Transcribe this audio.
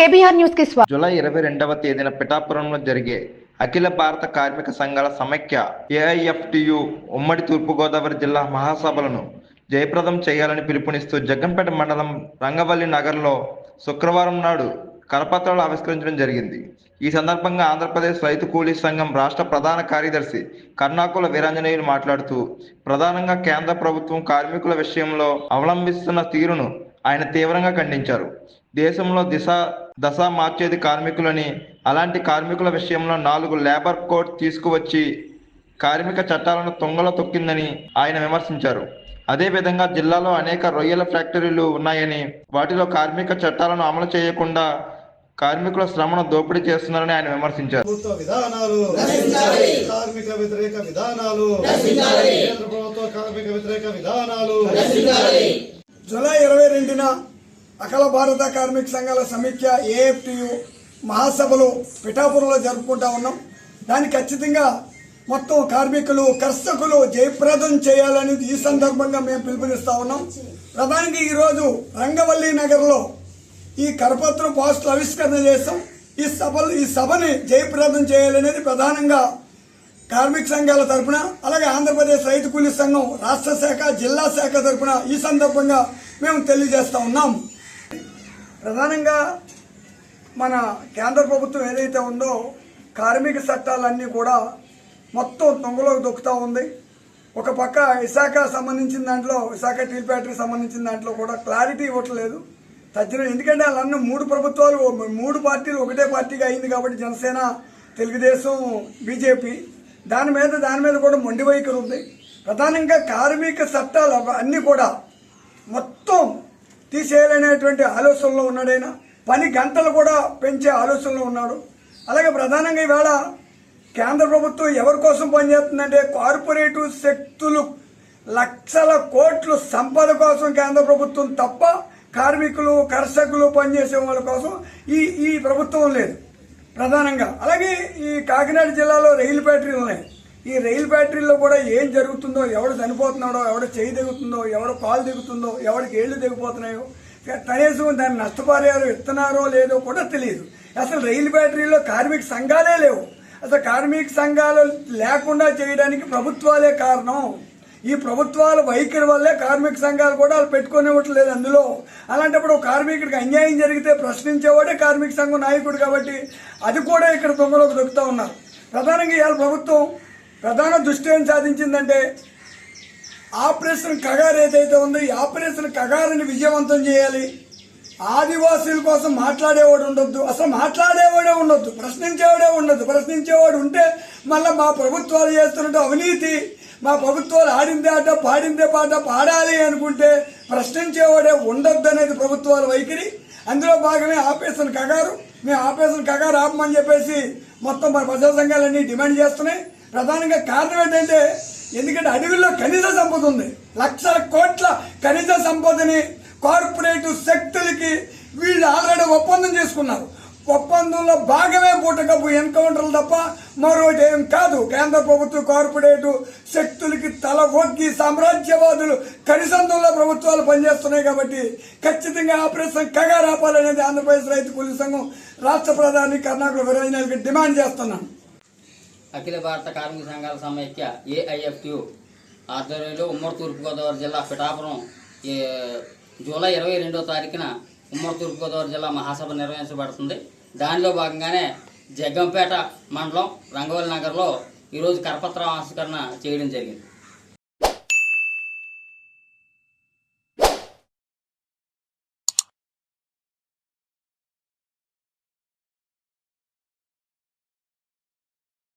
KBR న్యూస్కి స్వాగతం July ఇరవై రెండవ తేదీన పిఠాపురంలో జరిగే అఖిల భారత కార్మిక సంఘాల సమైక్య ఏఐఎఫ్టియు ఉమ్మడి తూర్పుగోదావరి జిల్లా మహాసభలను జయప్రదం చేయాలని పిలుపునిస్తూ జగ్గంపేట మండలం రంగవల్లి నగర్లో శుక్రవారం నాడు కరపత్రాలు ఆవిష్కరించడం జరిగింది. ఈ సందర్భంగా ఆంధ్రప్రదేశ్ రైతు కూలీ సంఘం రాష్ట్ర ప్రధాన కార్యదర్శి కర్ణాకుల వీరాంజనేయులు మాట్లాడుతూ ప్రధానంగా కేంద్ర ప్రభుత్వం కార్మికుల విషయంలో అవలంబిస్తున్న తీరును ఆయన తీవ్రంగా ఖండించారు. దేశంలో దిశ దశ మార్చేది కార్మికులని. అలాంటి కార్మికుల విషయంలో నాలుగు లేబర్ కోడ్ తీసుకువచ్చి కార్మిక చట్టాలను తొంగలో తొక్కిందని ఆయన విమర్శించారు. అదేవిధంగా జిల్లాలో అనేక రొయ్యల ఫ్యాక్టరీలు ఉన్నాయని వాటిలో కార్మిక చట్టాలను అమలు చేయకుండా కార్మికుల శ్రమను దోపిడీ చేస్తున్నారని ఆయన విమర్శించారు. విధానాలు కార్మిక వ్యతిరేక విధానాలు కేంద్ర ప్రభుత్వ కార్మిక వ్యతిరేక విధానాలు. జూలై ఇరవై రెండున అఖిల భారత కార్మిక సంఘాల సమైక్య ఏఎఫ్టియు మహాసభలు పిఠాపురంలో జరుపుకుంటా ఉన్నాం. దాన్ని ఖచ్చితంగా మొత్తం కార్మికులు కర్షకులు జయప్రదం చేయాలనేది ఈ సందర్భంగా మేము పిలుపునిస్తా ఉన్నాం. ప్రధానంగా ఈరోజు రంగవల్లి నగర్లో ఈ కరపత్రం పోస్టులు ఆవిష్కరణ చేస్తాం ఈ సభలు ఈ సభని జయప్రదం చేయాలనేది ప్రధానంగా కార్మిక సంఘాల తరపున అలాగే ఆంధ్రప్రదేశ్ రైతు కూలీ సంఘం రాష్ట్ర శాఖ జిల్లా శాఖ తరఫున ఈ సందర్భంగా మేము తెలియజేస్తా ఉన్నాం. ప్రధానంగా మన కేంద్ర ప్రభుత్వం ఏదైతే ఉందో కార్మిక చట్టాలన్నీ కూడా మొత్తం తొంగలోకి దొక్కుతూ ఉంది. ఒక పక్క విశాఖ సంబంధించిన దాంట్లో విశాఖ టీల్ ఫ్యాక్టరీ సంబంధించిన దాంట్లో కూడా క్లారిటీ ఇవ్వట్లేదు. తజ్జన ఎందుకంటే వాళ్ళన్నీ మూడు ప్రభుత్వాలు మూడు పార్టీలు ఒకటే పార్టీగా అయింది కాబట్టి జనసేన తెలుగుదేశం బీజేపీ. దాని మీద దాని మీద కూడా మొండి వైఖరి ఉంది. ప్రధానంగా కార్మిక చట్టాలు అన్నీ కూడా మొత్తం తీసేయాలనేటువంటి ఆలోచనలో ఉన్నాడైనా పని గంటలు కూడా పెంచే ఆలోచనలో ఉన్నాడు. అలాగే ప్రధానంగా ఈవేళ కేంద్ర ప్రభుత్వం ఎవరి కోసం పనిచేస్తుందంటే కార్పొరేటివ్ శక్తులు లక్షల కోట్లు సంపద కోసం కేంద్ర ప్రభుత్వం తప్ప కార్మికులు కర్షకులు పనిచేసే వాళ్ళ కోసం ఈ ఈ ప్రభుత్వం లేదు. ప్రధానంగా. అలాగే ఈ కాకినాడ జిల్లాలో రైలు ఫ్యాక్టరీలు ఉన్నాయి. ఈ రైలు ఫ్యాక్టరీలో కూడా ఏం జరుగుతుందో ఎవడు చనిపోతున్నాడో ఎవడు చేయి దిగుతుందో ఎవడు కాలు దిగుతుందో ఎవడికి ఏళ్ళు దిగిపోతున్నాయో కనీసం దాన్ని నష్టపరిహారం ఇస్తున్నారో లేదో కూడా తెలియదు. అసలు రైలు ఫ్యాక్టరీలో కార్మిక సంఘాలే లేవు. అసలు కార్మిక సంఘాలు లేకుండా చేయడానికి ప్రభుత్వాలే కారణం. ఈ ప్రభుత్వాల వైఖరి వల్లే కార్మిక సంఘాలు కూడా వాళ్ళు పెట్టుకునేవట్లేదు అందులో. అలాంటప్పుడు కార్మికుడికి అన్యాయం జరిగితే ప్రశ్నించేవాడే కార్మిక సంఘం నాయకుడు కాబట్టి అది కూడా ఇక్కడ దొంగలోకి దొరుకుతూ ఉన్నారు. ప్రధానంగా ఇవాళ ప్రభుత్వం ప్రధాన దృష్టి ఏం సాధించిందంటే ఆపరేషన్ కగారు ఏదైతే ఉందో ఈ ఆపరేషన్ కగారిని విజయవంతం చేయాలి. ఆదివాసీల కోసం మాట్లాడేవాడు ఉండొద్దు. అసలు మాట్లాడేవాడే ఉండొద్దు. ప్రశ్నించేవాడే ఉండొద్దు. ప్రశ్నించేవాడు ఉంటే మళ్ళీ మా ప్రభుత్వాలు చేస్తున్నట్టు అవినీతి. మా ప్రభుత్వాలు ఆడిందే ఆట పాడిందే పాట పాడాలి అనుకుంటే ప్రశ్నించేవాడే ఉండొద్దు అనేది ప్రభుత్వాల వైఖరి. అందులో భాగమే ఆపరేషన్ కగారు. మేము ఆపరేషన్ కగారు ఆపమని చెప్పేసి మొత్తం మన ప్రజా సంఘాలన్నీ డిమాండ్ చేస్తున్నాయి. ప్రధానంగా కారణం ఏంటంటే ఎందుకంటే అడవుల్లో ఖనిజ సంపద ఉంది. లక్షల కోట్ల ఖనిజ సంపదని కార్పొరేట్ శక్తులకి వీళ్ళు ఆల్రెడీ ఒప్పందం చేసుకున్నారు. ఒప్పందంలో భాగమే పూటకపు ఎన్కౌంటర్లు తప్ప మరొకటి ఏం కాదు. కేంద్ర ప్రభుత్వ కార్పొరేటు శక్తులకి తల ఒగ్గి సామ్రాజ్యవాదులు కరిసందంలో ప్రభుత్వాలు పనిచేస్తున్నాయి కాబట్టి ఖచ్చితంగా ఆపరేషన్ కగారాపాలనేది ఆంధ్రప్రదేశ్ రైతు కూలీ సంఘం రాష్ట్ర ప్రధాని కర్ణాటక విరోజనాలకి డిమాండ్ చేస్తున్నాను. అఖిల భారత కార్మిక సంఘాల సమైక్య ఏఐఎఫ్టియు ఆధ్వర్యంలో ఉమ్మడి తూర్పుగోదావరి జిల్లా పిఠాపురం జూలై ఇరవై రెండో తారీఖున ఉమ్మడి తూర్పుగోదావరి జిల్లా మహాసభ నిర్వహించబడుతుంది. దానిలో భాగంగానే జగ్గంపేట మండలం రంగవల్లి నగర్లో ఈరోజు కరపత్ర ఆవిష్కరణ చేయడం జరిగింది.